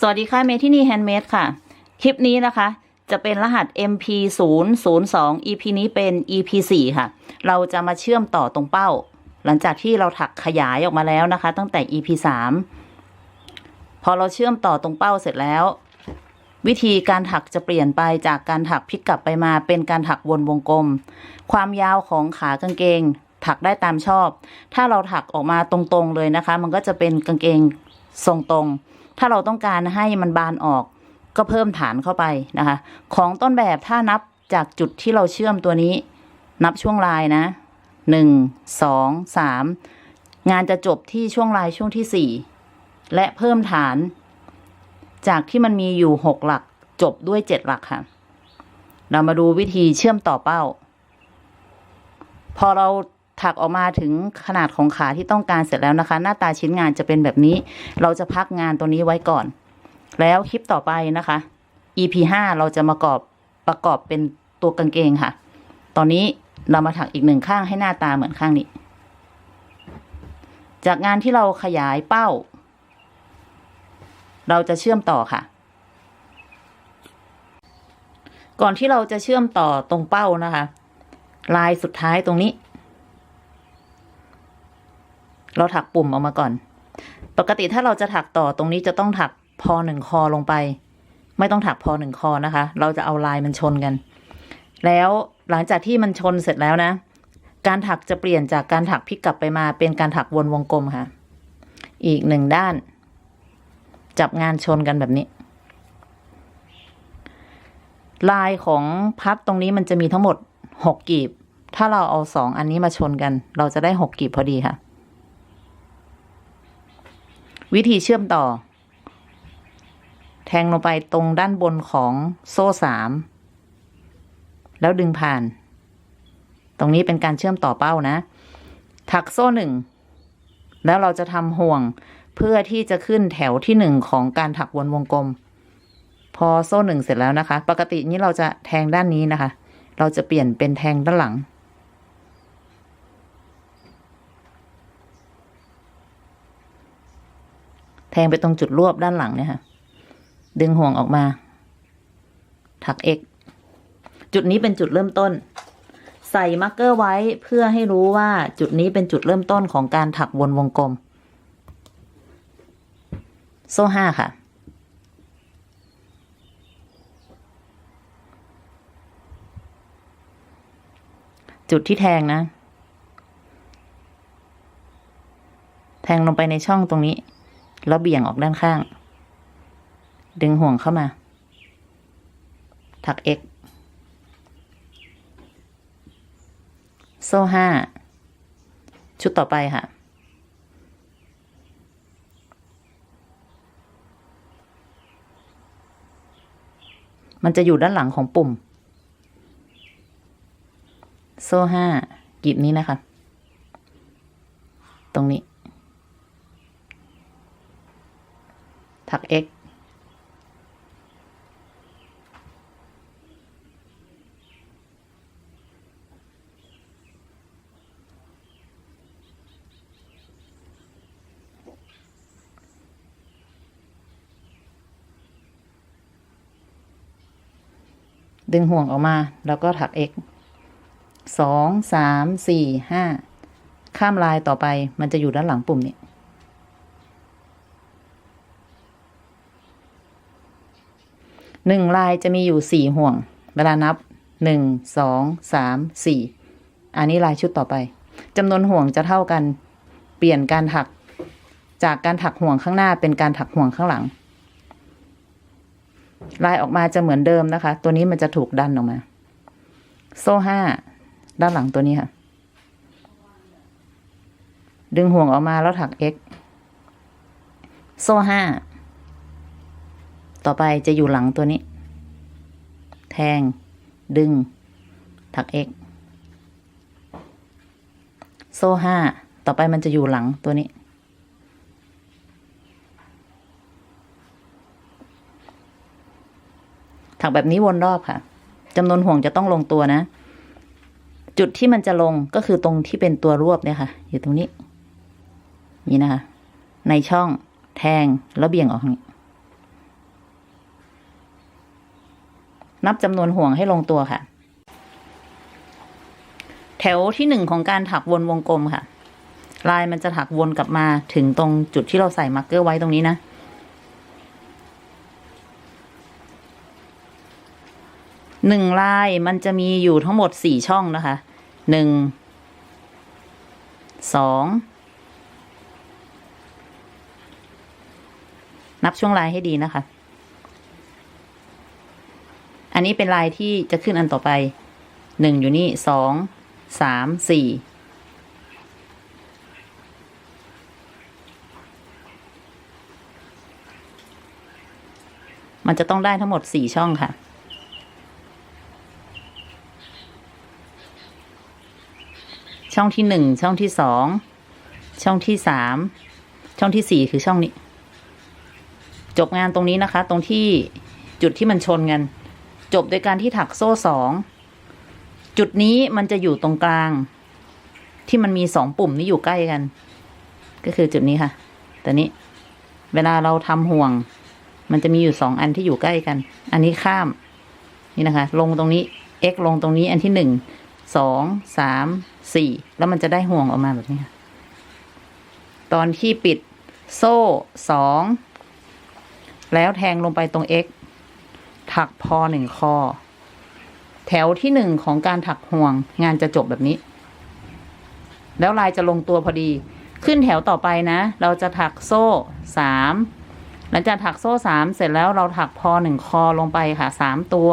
สวัสดีค่ะเมที่นี่แฮนด์เมดค่ะ คลิปนี้นะคะ จะเป็นรหัส MP 0 0 2 EP นี้เป็น EP 4ค่ะ เราจะมาเชื่อมต่อตรงเป้า หลังจากที่เราถักขยายออกมาแล้วนะคะ ตั้งแต่ EP 3 พอเราเชื่อมต่อตรงเป้าเสร็จแล้ว วิธีการถักจะเปลี่ยนไปจากการถักพลิกกลับไปมาเป็นการถักวนวงกลม ความยาวของขากางเกง ถักได้ตามชอบ ถ้าเราถักออกมาตรงๆเลยนะคะ มันก็จะเป็นกางเกงทรงตรง ถ้าเราต้องการให้มันบานออก ก็เพิ่มฐานเข้าไปนะคะ ของต้นแบบถ้านับจากจุดที่เราเชื่อมตัวนี้ นับช่วงลายนะหนึ่งสองสามงานจะจบที่ช่วงลายช่วงที่สี่และเพิ่มฐาน จากที่มันมีอยู่หกหลักจบด้วยเจ็ดหลักค่ะ เรามาดูวิธีเชื่อมต่อเป้า พอเรา ถักออกมาถึงขนาดของขาที่ต้องการเสร็จแล้วนะคะ หน้าตาชิ้นงานจะเป็นแบบนี้ เราจะพักงานตัวนี้ไว้ก่อน แล้วคลิปต่อไปนะคะ EP ห้าเราจะมากรอบประกอบเป็นตัวกางเกงค่ะ ตอนนี้เรามาถักอีกหนึ่งข้างให้หน้าตาเหมือนข้างนี้ จากงานที่เราขยายเป้า เราจะเชื่อมต่อค่ะ ก่อนที่เราจะเชื่อมต่อตรงเป้านะคะ ลายสุดท้ายตรงนี้ เราถักปุ่มออกมาก่อน ปกติถ้าเราจะถักต่อตรงนี้จะต้องถักพอหนึ่งคอลงไป ไม่ต้องถักพอหนึ่งคอนะคะ เราจะเอาลายมันชนกัน แล้วหลังจากที่มันชนเสร็จแล้วนะ การถักจะเปลี่ยนจากการถักพลิกกลับไปมาเป็นการถักวนวงกลมค่ะ อีกหนึ่งด้าน จับงานชนกันแบบนี้ ลายของพัดตรงนี้มันจะมีทั้งหมดหกกีบ ถ้าเราเอาสองอันนี้มาชนกัน เราจะได้หกกีบพอดีค่ะ วิธีเชื่อมต่อ แทงลงไปตรงด้านบนของโซ่สามแล้วดึงผ่าน ตรงนี้เป็นการเชื่อมต่อเป้านะ ถักโซ่หนึ่งแล้วเราจะทำห่วงเพื่อที่จะขึ้นแถวที่หนึ่งของการถักวนวงกลม พอโซ่หนึ่งเสร็จแล้วนะคะ ปกตินี้เราจะแทงด้านนี้นะคะ เราจะเปลี่ยนเป็นแทงด้านหลัง แท งไปตรงจุดรวบด้านหลังเนี่ยค่ะ ดึงห่วงออกมา ถัก x จุดนี้เป็นจุดเริ่มต้น ใส่มาร์กเกอร์ไว้เพื่อให้รู้ว่าจุดนี้เป็นจุดเริ่มต้นของการถักวนวงกลม โซ่ห้าค่ะจุดที่แทงนะ แทงลงไปในช่องตรงนี้ แล้วเบี่ยงออกด้านข้าง ดึงห่วงเข้ามา ถัก x โซ่ห้า ชุดต่อไปค่ะ มันจะอยู่ด้านหลังของปุ่ม โซ่ห้ากีบนี้นะคะ ตรงนี้ ถัก x ดึงห่วงออกมาแล้วก็ถัก x สองสามสี่ห้าข้ามลายต่อไปมันจะอยู่ด้านหลังปุ่มนี้ หนึ่งลายจะมีอยู่สี่ห่วง เวลานับหนึ่งสองสามสี่อันนี้ลายชุดต่อไปจำนวนห่วงจะเท่ากัน เปลี่ยนการถัก จากการถักห่วงข้างหน้าเป็นการถักห่วงข้างหลัง ลายออกมาจะเหมือนเดิมนะคะ ตัวนี้มันจะถูกดันออกมา โซ่ห้าด้านหลังตัวนี้ค่ะ ดึงห่วงออกมาแล้วถัก x โซ่ห้า ต่อไปจะอยู่หลังตัวนี้ แทง ดึง ถัก x โซ่ห้าต่อไปมันจะอยู่หลังตัวนี้ ถักแบบนี้วนรอบค่ะจำนวนห่วงจะต้องลงตัวนะ จุดที่มันจะลงก็คือตรงที่เป็นตัวรวบเนี่ยค่ะ อยู่ตรงนี้ นี่นะคะ ในช่องแทงแล้วเบี่ยงออกทางนี้ นับจำนวนห่วงให้ลงตัวค่ะ แถวที่หนึ่งของการถักวนวงกลมค่ะ ลายมันจะถักวนกลับมาถึงตรงจุดที่เราใส่มาร์กเกอร์ไว้ตรงนี้นะหนึ่งลายมันจะมีอยู่ทั้งหมดสี่ช่องนะคะหนึ่งสองนับช่วงลายให้ดีนะคะ อันนี้เป็นลายที่จะขึ้นอันต่อไปหนึ่งอยู่นี่สองสามสี่มันจะต้องได้ทั้งหมดสี่ช่องค่ะ ช่องที่หนึ่งช่องที่สองช่องที่สามช่องที่สี่คือช่องนี้ จบงานตรงนี้นะคะ ตรงที่จุดที่มันชนกัน จบโดยการที่ถักโซ่สอง จุดนี้มันจะอยู่ตรงกลาง ที่มันมีสองปุ่มนี้อยู่ใกล้กัน ก็คือจุดนี้ค่ะแต่นี้ เวลาเราทำห่วง มันจะมีอยู่สองอันที่อยู่ใกล้กัน อันนี้ข้าม นี่นะคะ ลงตรงนี้ x ลงตรงนี้อันที่หนึ่งสองสามสี่แล้วมันจะได้ห่วงออกมาแบบนี้ค่ะตอนที่ปิดโซ่สองแล้วแทงลงไปตรง x ถักพอหนึ่งคอ แถวที่หนึ่งของการถักห่วง งานจะจบแบบนี้ แล้วลายจะลงตัวพอดี ขึ้นแถวต่อไปนะ เราจะถักโซ่สามหลังจากถักโซ่สามเสร็จแล้วเราถักพอหนึ่งคอลงไปค่ะสามตัว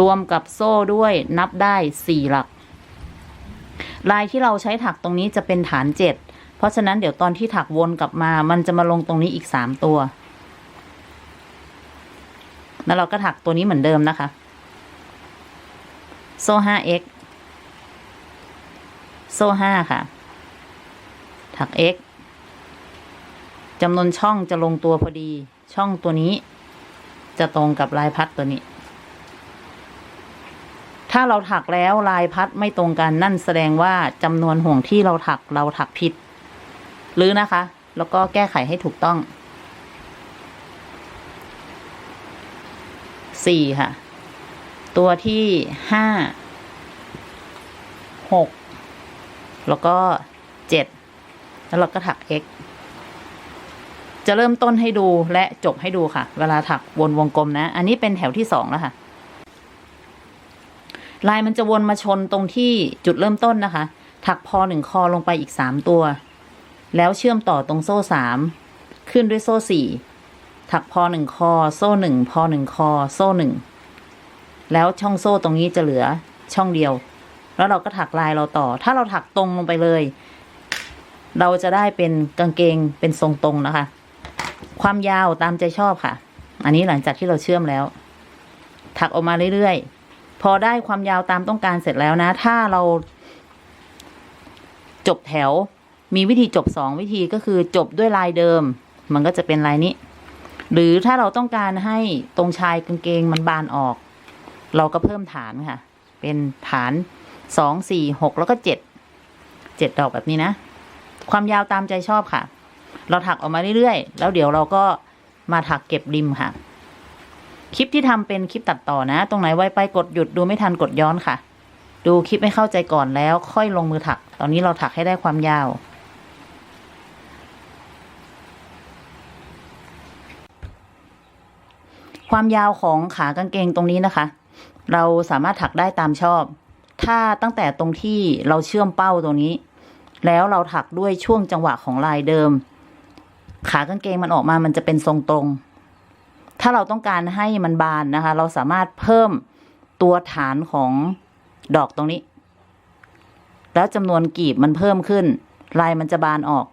รวมกับโซ่ด้วยนับได้สี่หลัก ลายที่เราใช้ถักตรงนี้จะเป็นฐานเจ็ดเพราะฉะนั้นเดี๋ยวตอนที่ถักวนกลับมา มันจะมาลงตรงนี้อีกสามตัว แล้วเราก็ถักตัวนี้เหมือนเดิมนะคะโซ่ 5x โซ่ 5 ค่ะ ถัก x จำนวนช่องจะลงตัวพอดี ช่องตัวนี้ จะตรงกับลายพัดตัวนี้ ถ้าเราถักแล้วลายพัดไม่ตรงกันนั่นแสดงว่าจำนวนห่วงที่เราถักเราถักผิด หรือนะคะ แล้วก็แก้ไขให้ถูกต้อง สี่ค่ะ ตัวที่ห้าหกแล้วก็เจ็ดแล้วเราก็ถัก x จะเริ่มต้นให้ดูและจบให้ดูค่ะ เวลาถักวนวงกลมนะ อันนี้เป็นแถวที่สองแล้วค่ะ ลายมันจะวนมาชนตรงที่จุดเริ่มต้นนะคะ ถักพอหนึ่งคอลงไปอีกสามตัว แล้วเชื่อมต่อตรงโซ่สามขึ้นด้วยโซ่สี่ ถักพอหนึ่งคอ โซ่หนึ่งพอหนึ่งคอ โซ่หนึ่งแล้วช่องโซ่ตรงนี้จะเหลือช่องเดียว แล้วเราก็ถักลายเราต่อ ถ้าเราถักตรงลงไปเลย เราจะได้เป็นกางเกงเป็นทรงตรงนะคะ ความยาวตามใจชอบค่ะ อันนี้หลังจากที่เราเชื่อมแล้ว ถักออกมาเรื่อยๆ พอได้ความยาวตามต้องการเสร็จแล้วนะ ถ้าเรา จบแถว มีวิธีจบสองวิธีก็คือจบด้วยลายเดิม มันก็จะเป็นลายนี้ หรือถ้าเราต้องการให้ตรงชายกางเกงมันบานออก เราก็เพิ่มฐานค่ะ เป็นฐานสองสี่หกแล้วก็เจ็ดเจ็ดดอกแบบนี้นะ ความยาวตามใจชอบค่ะ เราถักออกมาเรื่อยๆ แล้วเดี๋ยวเราก็มาถักเก็บริมค่ะ คลิปที่ทำเป็นคลิปตัดต่อนะ ตรงไหนไวไปกดหยุดดูไม่ทันกดย้อนค่ะ ดูคลิปไม่เข้าใจก่อนแล้วค่อยลงมือถัก ตอนนี้เราถักให้ได้ความยาว ความยาวของขากางเกงตรงนี้นะคะ เราสามารถถักได้ตามชอบ ถ้าตั้งแต่ตรงที่เราเชื่อมเป้าตรงนี้ แล้วเราถักด้วยช่วงจังหวะของลายเดิม ขากางเกงมันออกมามันจะเป็นทรงตรง ถ้าเราต้องการให้มันบานนะคะ เราสามารถเพิ่มตัวฐานของดอกตรงนี้ แล้วจำนวนกีบมันเพิ่มขึ้น ลายมันจะบานออก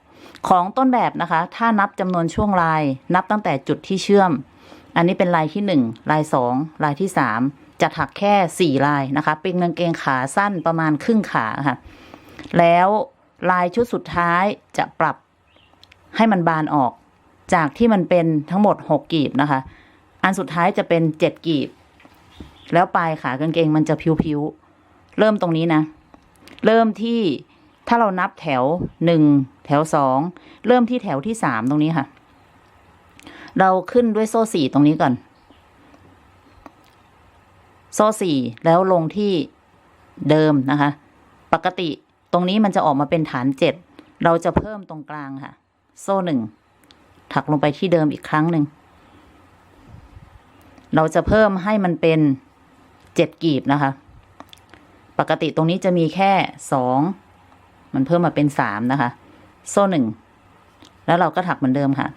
ของต้นแบบนะคะ ถ้านับจำนวนช่วงลาย นับตั้งแต่จุดที่เชื่อม อันนี้เป็นลายที่หนึ่งลายสองลายที่สามจะถักแค่สี่ลายนะคะ เป็นกางเกงขาสั้นประมาณครึ่งขาค่ะ แล้วลายชุดสุดท้ายจะปรับให้มันบานออก จากที่มันเป็นทั้งหมดหกกีบนะคะ อันสุดท้ายจะเป็นเจ็ดกีบ แล้วปลายขากางเกงมันจะพิ้วๆ เริ่มตรงนี้นะ เริ่มที่ถ้าเรานับแถวหนึ่งแถวสองเริ่มที่แถวที่สามตรงนี้ค่ะ เราขึ้นด้วยโซ่สี่ตรงนี้ก่อน โซ่สี่แล้วลงที่เดิมนะคะ ปกติตรงนี้มันจะออกมาเป็นฐานเจ็ดเราจะเพิ่มตรงกลางค่ะ โซ่หนึ่งถักลงไปที่เดิมอีกครั้งหนึ่ง เราจะเพิ่มให้มันเป็นเจ็ดกีบนะคะ ปกติตรงนี้จะมีแค่สองมันเพิ่มมาเป็นสามนะคะ โซ่หนึ่งแล้วเราก็ถักเหมือนเดิมค่ะ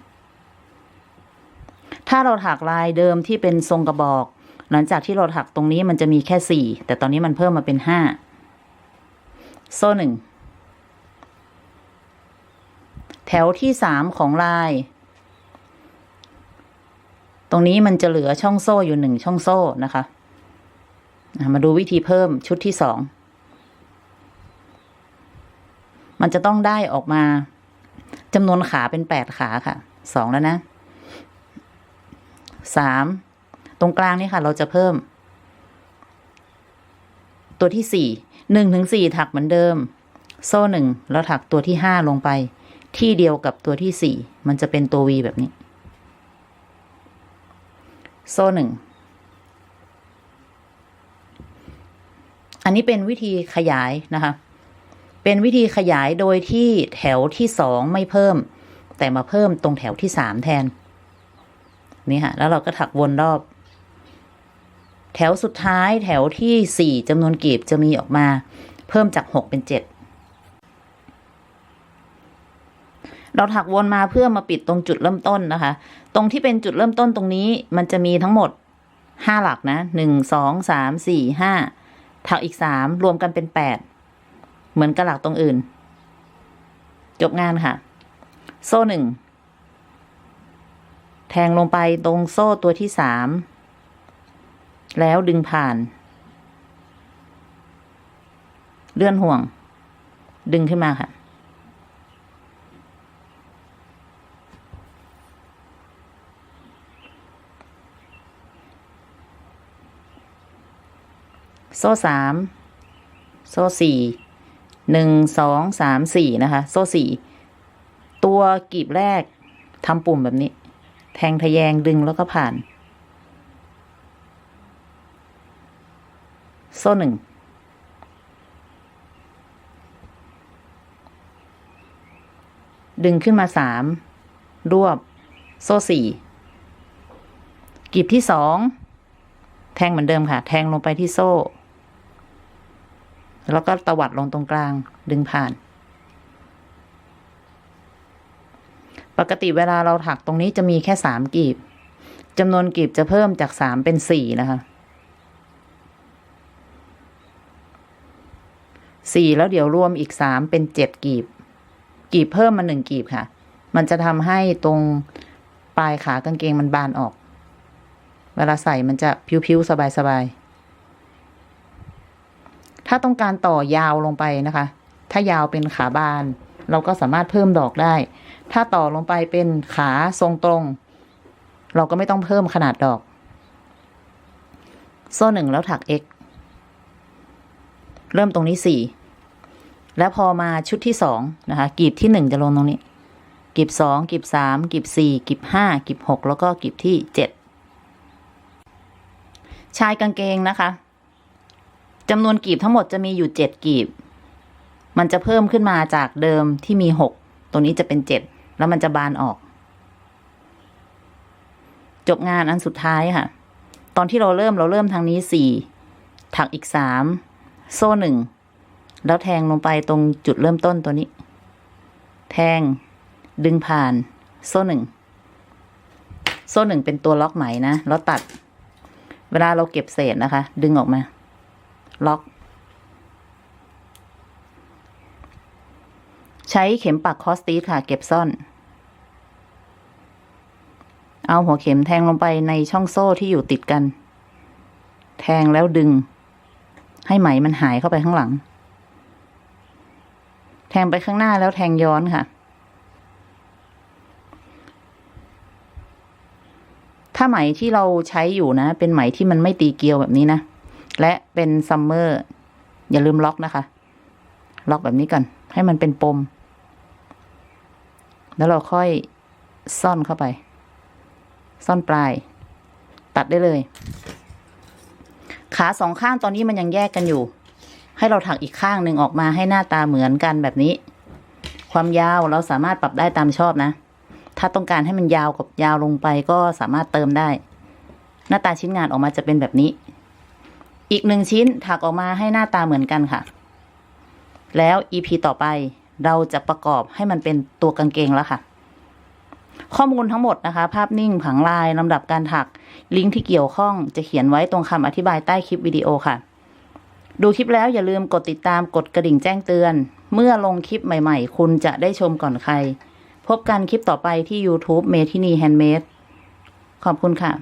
ถ้าเราถักลายเดิมที่เป็นทรงกระบอก หลังจากที่เราถักตรงนี้มันจะมีแค่สี่แต่ตอนนี้มันเพิ่มมาเป็นห้าโซ่หนึ่งแถวที่สามของลาย ตรงนี้มันจะเหลือช่องโซ่อยู่หนึ่งช่องโซ่นะคะ มาดูวิธีเพิ่มชุดที่สอง มันจะต้องได้ออกมาจำนวนขาเป็นแปดขาค่ะ สองแล้วนะ สามตรงกลางนี่ค่ะ เราจะเพิ่ม ตัวที่สี่หนึ่งถึงสี่ถักเหมือนเดิม โซ่หนึ่งแล้วถักตัวที่ห้าลงไป ที่เดียวกับตัวที่สี่มันจะเป็นตัววีแบบนี้ โซ่หนึ่งอันนี้เป็นวิธีขยายนะคะ เป็นวิธีขยายโดยที่แถวที่สองไม่เพิ่ม แต่มาเพิ่มตรงแถวที่สามแทน นี่ค่ะแล้วเราก็ถักวนรอบ แถวสุดท้ายแถวที่สี่จำนวนกีบจะมีออกมา เพิ่มจากหกเป็นเจ็ดเราถักวนมาเพื่อมาปิดตรงจุดเริ่มต้นนะคะ ตรงที่เป็นจุดเริ่มต้นตรงนี้มันจะมีทั้งหมดห้าหลักนะหนึ่งสองสามสี่ห้าถักอีกสามรวมกันเป็นแปดเหมือนกับหลักตรงอื่น จบงานค่ะ โซ่หนึ่ง แทงลงไปตรงโซ่ตัวที่สาม แล้วดึงผ่าน เลื่อนห่วง ดึงขึ้นมาค่ะ โซ่สาม โซ่สี่หนึ่งสองสามสี่นะคะ โซ่สี่ ตัวกีบแรกทำปุ่มแบบนี้ แทงทะแยงดึงแล้วก็ผ่าน โซ่หนึ่ง ดึงขึ้นมาสามรวบ โซ่สี่กีบที่สอง แทงเหมือนเดิมค่ะ แทงลงไปที่โซ่ แล้วก็ตวัดลงตรงกลางดึงผ่าน ปกติเวลาเราถักตรงนี้จะมีแค่สามกีบจำนวนกีบจะเพิ่มจากสามเป็นสี่นะคะสี่แล้วเดี๋ยวรวมอีกสามเป็นเจ็ดกีบ กีบเพิ่มมาหนึ่งกีบค่ะ มันจะทำให้ตรงปลายขากางเกงมันบานออก เวลาใส่มันจะพิ้วๆ สบายๆ ถ้าต้องการต่อยาวลงไปนะคะ ถ้ายาวเป็นขาบาน เราก็สามารถเพิ่มดอกได้ ถ้าต่อลงไปเป็นขาทรงตรง เราก็ไม่ต้องเพิ่มขนาดดอก โซ่หนึ่งแล้วถัก x เริ่มตรงนี้สี่แล้วพอมาชุดที่สองนะคะกีบที่หนึ่งจะลงตรงนี้ กีบสองกีบสามกีบสี่กีบห้ากีบหกแล้วก็กีบที่เจ็ดชายกางเกงนะคะจำนวนกีบทั้งหมดจะมีอยู่เจ็ดกีบ มันจะเพิ่มขึ้นมาจากเดิมที่มีหกตรงนี้จะเป็นเจ็ดแล้วมันจะบานออก จบงานอันสุดท้ายค่ะ ตอนที่เราเริ่มเราเริ่มทางนี้สี่ถักอีกสามโซ่หนึ่งแล้วแทงลงไปตรงจุดเริ่มต้นตัวนี้ แทง ดึงผ่าน โซ่หนึ่งโซ่หนึ่งเป็นตัวล็อกไหมนะ แล้วตัด เวลาเราเก็บเศษนะคะ ดึงออกมา ล็อก ใช้เข็มปักคอสตีสค่ะ เก็บซ่อน เอาหัวเข็มแทงลงไปในช่องโซ่ที่อยู่ติดกัน แทงแล้วดึง ให้ไหมมันหายเข้าไปข้างหลัง แทงไปข้างหน้าแล้วแทงย้อนค่ะ ถ้าไหมที่เราใช้อยู่นะ เป็นไหมที่มันไม่ตีเกลียวแบบนี้นะ และเป็นซัมเมอร์ อย่าลืมล็อกนะคะ ล็อกแบบนี้ก่อนให้มันเป็นปม แล้วเราค่อยซ่อนเข้าไป ซ่อนปลาย ตัดได้เลย ขาสองข้างตอนนี้มันยังแยกกันอยู่ ให้เราถักอีกข้างหนึ่งออกมาให้หน้าตาเหมือนกันแบบนี้ ความยาวเราสามารถปรับได้ตามชอบนะ ถ้าต้องการให้มันยาวกับยาวลงไปก็สามารถเติมได้ หน้าตาชิ้นงานออกมาจะเป็นแบบนี้ อีกหนึ่งชิ้นถักออกมาให้หน้าตาเหมือนกันค่ะ แล้ว EP ต่อไป เราจะประกอบให้มันเป็นตัวกางเกงแล้วค่ะ ข้อมูลทั้งหมดนะคะ ภาพนิ่งผังลายลำดับการถัก ลิงก์ที่เกี่ยวข้องจะเขียนไว้ตรงคำอธิบายใต้คลิปวิดีโอค่ะ ดูคลิปแล้วอย่าลืมกดติดตามกดกระดิ่งแจ้งเตือน เมื่อลงคลิปใหม่ๆ คุณจะได้ชมก่อนใคร พบกันคลิปต่อไปที่ YouTube เมทินีแฮนด์เมดขอบคุณค่ะ